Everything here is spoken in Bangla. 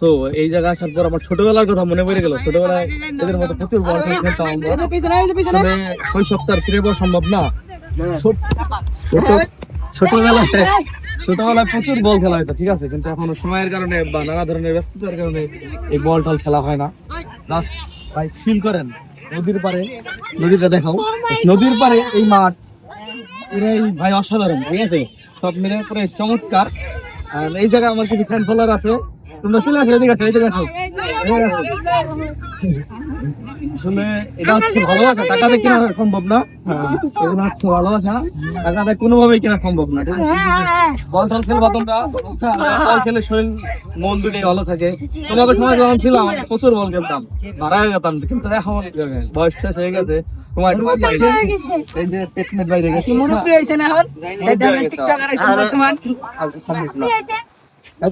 তো এই জায়গায় আসার পর আমার ছোটবেলার কথা মনে পড়ে গেল। ছোটবেলায় এদের মতো প্রচুর বল খেলতাম আমরা। শৈশব তার ফিরে পাওয়া সম্ভব না। ছোট- ছোটবেলায় ছোটবেলায় প্রচুর বল খেলা হতো ঠিক আছে? কিন্তু এখন সময়ের কারণে বা নানা ধরনের ব্যস্ততার কারণে এই বল টল খেলা হয় না। Just ভাই ফিল করেন নদীর পারে নদীটা দেখাও। নদীর পারে এই মাঠ পুরাই ভাই অসাধারণ ঠিক আছে? সব মিলে পুরো চমৎকার। আর এই জায়গায় আমার কিছু ফ্যান ফলোয়ার আছে। তোমরা চলে আসো এদিকে আসো এদিকে আসো আসলে এটা হচ্ছে ভালোবাসা টাকাতে কেনা সম্ভব না এগুলো হচ্ছে ভালোবাসা টাকাতে কোনোভাবেই কেনা সম্ভব না বল টল খেলবা তোমরা বল খেলে শরীর মন দুটোই ভালো থাকে তোমাদের সময় যখন ছিল আমি প্রচুর বল খেলতাম মারা যেতাম কিন্তু এখন বয়স শেষ হয়ে গেছে তোমার এই যে বাইরে গেছে মুরব্বী হয়েছে না এখন হয়েছে বর্তমান আর